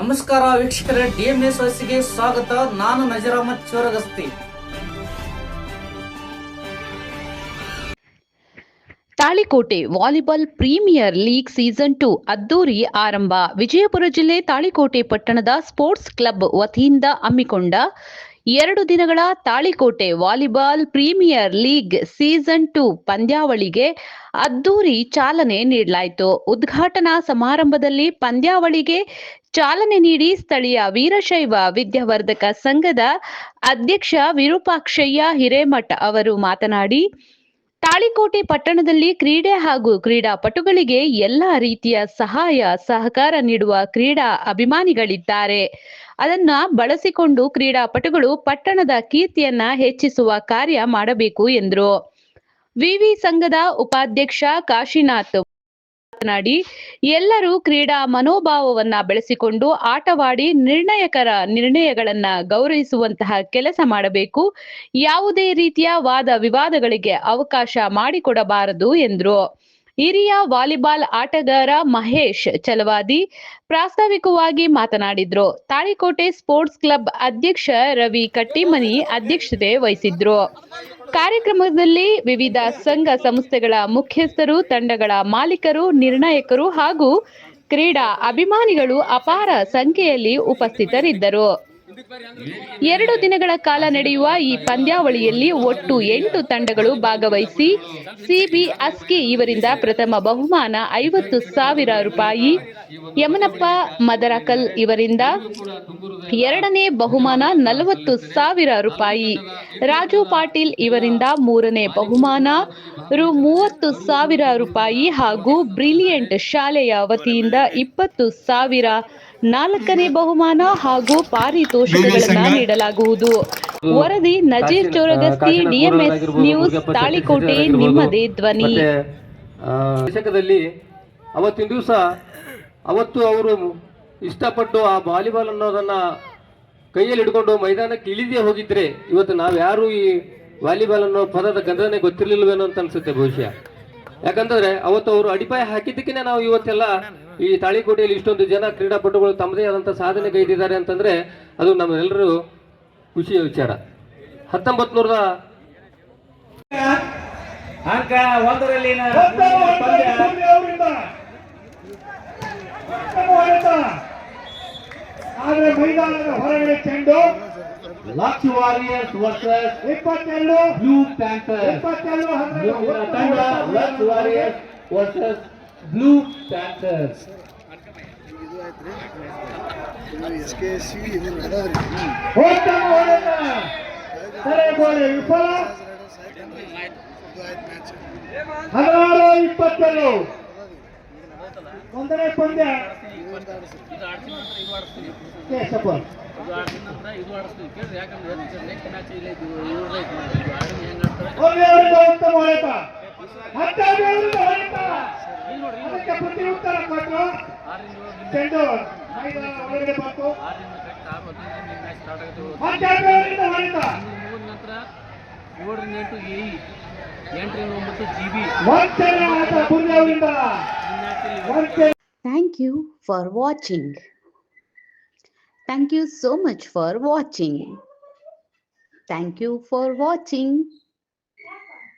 ನಮಸ್ಕಾರ ವೀಕ್ಷಕರ, ಡಿಎಂಎಸ್ ವಯಸ್ಸಿಗೆ ಸ್ವಾಗತ. ನಾನು ನಜರಾಮತ್ Choragasti. Talikote volleyball premier league season two ಅದ್ದೂರಿ ಆರಂಭ. ವಿಜಯಪುರ ಜಿಲ್ಲೆ ತಾಳಿಕೋಟೆ ಪಟ್ಟಣದ ಸ್ಪೋರ್ಟ್ಸ್ ಕ್ಲಬ್ ವತಿಯಿಂದ ಹಮ್ಮಿಕೊಂಡ ಎರಡು ದಿನಗಳ Talikote volleyball premier league season two ಪಂದ್ಯಾವಳಿಗೆ ಅದ್ದೂರಿ ಚಾಲನೆ ನೀಡಲಾಯಿತು. ಉದ್ಘಾಟನಾ ಸಮಾರಂಭದಲ್ಲಿ ಪಂದ್ಯಾವಳಿಗೆ ಚಾಲನೆ ನೀಡಿ ಸ್ಥಳೀಯ ವೀರಶೈವ ವಿದ್ಯಾವರ್ಧಕ ಸಂಘದ ಅಧ್ಯಕ್ಷ ವಿರೂಪಾಕ್ಷಯ್ಯ ಹಿರೇಮಠ ಅವರು ಮಾತನಾಡಿ ತಾಳಿಕೋಟೆ ಪಟ್ಟಣದಲ್ಲಿ ಕ್ರೀಡೆ ಹಾಗೂ ಕ್ರೀಡಾಪಟುಗಳಿಗೆ ಎಲ್ಲ ರೀತಿಯ ಸಹಾಯ, ಸಹಕಾರ ನೀಡುವ ಕ್ರೀಡಾ ಅಭಿಮಾನಿಗಳಿದ್ದಾರೆ. ಅದನ್ನ ಬಳಸಿಕೊಂಡು ಕ್ರೀಡಾಪಟುಗಳು ಪಟ್ಟಣದ ಕೀರ್ತಿಯನ್ನ ಹೆಚ್ಚಿಸುವ ಕಾರ್ಯ ಮಾಡಬೇಕು ಎಂದರು. ವಿವಿ ಸಂಘದ ಉಪಾಧ್ಯಕ್ಷ ಕಾಶಿನಾಥ್ ಮಾತನಾಡಿ, ಎಲ್ಲರೂ ಕ್ರೀಡಾ ಮನೋಭಾವವನ್ನ ಬೆಳೆಸಿಕೊಂಡು ಆಟವಾಡಿ ನಿರ್ಣಯಕರ ನಿರ್ಣಯಗಳನ್ನ ಗೌರವಿಸುವಂತಹ ಕೆಲಸ ಮಾಡಬೇಕು. ಯಾವುದೇ ರೀತಿಯ ವಾದ ವಿವಾದಗಳಿಗೆ ಅವಕಾಶ ಮಾಡಿಕೊಡಬಾರದು ಎಂದರು. ಹಿರಿಯ ವಾಲಿಬಾಲ್ ಆಟಗಾರ ಮಹೇಶ್ ಚಲವಾದಿ ಪ್ರಾಸ್ತಾವಿಕವಾಗಿ ಮಾತನಾಡಿದ್ರು. ತಾಳಿಕೋಟೆ ಸ್ಪೋರ್ಟ್ಸ್ ಕ್ಲಬ್ ಅಧ್ಯಕ್ಷ ರವಿ ಕಟ್ಟಿಮನಿ ಅಧ್ಯಕ್ಷತೆ ವಹಿಸಿದ್ರು. ಕಾರ್ಯಕ್ರಮದಲ್ಲಿ ವಿವಿಧ ಸಂಘ ಸಂಸ್ಥೆಗಳ ಮುಖ್ಯಸ್ಥರು ತಂಡಗಳ ಮಾಲೀಕರು ನಿರ್ಣಾಯಕರು ಹಾಗೂ ಕ್ರೀಡಾ ಅಭಿಮಾನಿಗಳು ಅಪಾರ ಸಂಖ್ಯೆಯಲ್ಲಿ ಉಪಸ್ಥಿತರಿದ್ದರು. ಎರಡು ದಿನಗಳ ಕಾಲ ನಡೆಯುವ ಈ ಪಂದ್ಯಾವಳಿಯಲ್ಲಿ ಒಟ್ಟು ಎಂಟು ತಂಡಗಳು ಭಾಗವಹಿಸಿ ಸಿಬಿ ಅಸ್ಕಿ ಇವರಿಂದ ಪ್ರಥಮ ಬಹುಮಾನ ಐವತ್ತು ಸಾವಿರ ರೂಪಾಯಿ, ಯಮನಪ್ಪ ಮದರಕಲ್ ಇವರಿಂದ ಎರಡನೇ ಬಹುಮಾನ ನಲವತ್ತು ಸಾವಿರ ರೂಪಾಯಿ, ರಾಜು ಪಾಟೀಲ್ ಇವರಿಂದ ಮೂರನೇ ಬಹುಮಾನ ರು ಮೂವತ್ತು ಸಾವಿರ ರೂಪಾಯಿ ಹಾಗೂ ಬ್ರಿಲಿಯಂಟ್ ಶಾಲೆಯ ವತಿಯಿಂದ ಇಪ್ಪತ್ತು ಸಾವಿರ ನಾಲ್ಕನೇ ಬಹುಮಾನ ಹಾಗೂ ಪಾರಿತೋಷಕಗಳನ್ನ ನೀಡಲಾಗುವುದು. ವರದಿ ನಜೀರ್ ಚೋರಗಸ್ತಿ ಡಿಎಂಎಸ್ ನ್ಯೂಸ್ ತಾಳಿಕೋಟೆ ನಿಮ್ಮದೇ ಧ್ವನಿ. ದಶಕದಲ್ಲಿ ಅವತ್ತಿನ ದಿವಸ ಅವತ್ತು ಅವರು ಇಷ್ಟಪಟ್ಟು ಆ ವಾಲಿಬಾಲ್ ಅನ್ನೋದನ್ನ ಕೈಯಲ್ಲಿ ಹಿಡ್ಕೊಂಡು ಮೈದಾನಕ್ಕೆ ಇಳಿದೇ ಹೋಗಿದ್ರೆ ಇವತ್ತು ನಾವ್ಯಾರು ಈ ವಾಲಿಬಾಲ್ ಅನ್ನೋ ಪದದ ಗಂಧನೆ ಗೊತ್ತಿರಲಿಲ್ವೇನೋ ಅಂತ ಅನ್ಸುತ್ತೆ ಬಹುಶಃ. ಯಾಕಂತಂದ್ರೆ ಅವತ್ತು ಅವರು ಅಡಿಪಾಯ ಹಾಕಿದ್ದಕ್ಕೇನೆ ನಾವು ಇವತ್ತೆಲ್ಲ ಈ ತಾಳಿಕೋಟೆಯಲ್ಲಿ ಇಷ್ಟೊಂದು ಜನ ಕ್ರೀಡಾಪಟುಗಳು ತಮ್ಮದೇ ಆದಂಥ ಸಾಧನೆ ಕೈದಿದ್ದಾರೆ ಅಂತಂದ್ರೆ ಅದು ನಮ್ಮೆಲ್ಲರೂ ಖುಷಿಯ ವಿಚಾರ. ಹತ್ತೊಂಬತ್ತು ನೂರದ ಅಂಕ ಒಂದರಲ್ಲಿ ಆದ್ರೆ ಮೈದಾನದ ಹೊರಗಡೆ ಚೆಂಡು. ಲಕ್ಷ ವಾರಿಯರ್ಸ್ ವರ್ಸಸ್ ಇಪ್ಪತ್ತೆರಡು ಬ್ಲೂ ಪ್ಯಾಂಥರ್ ಇಪ್ಪತ್ತೆರಡು ತಂಡ Laksha warriors versus blue panthers ಉತ್ತಮ ಹೋರಾಟ ಸರಿ ಗೋಡೆ ವಿಫಲ. ಹದಿನಾರು ಇಪ್ಪತ್ತೆರಡು. ಒಂದನೇ ಪಂದ್ಯ. ಕೇಶಪ್ಪ. ಚೆಂಡು ಒಳಗಡೆ ಬಂತು. ಏಳರಿಂದ ಎಂಟು ಎ ಎಂಟರಿಂದ ಒಂಬತ್ತು ಜಿ ಬಿ. ವಂಚನೆ ಆಟ ಪುಣ್ಯವಿಂದ ವಂಚನೆ Thank you for watching. Thank you so much for watching. Thank you for watching.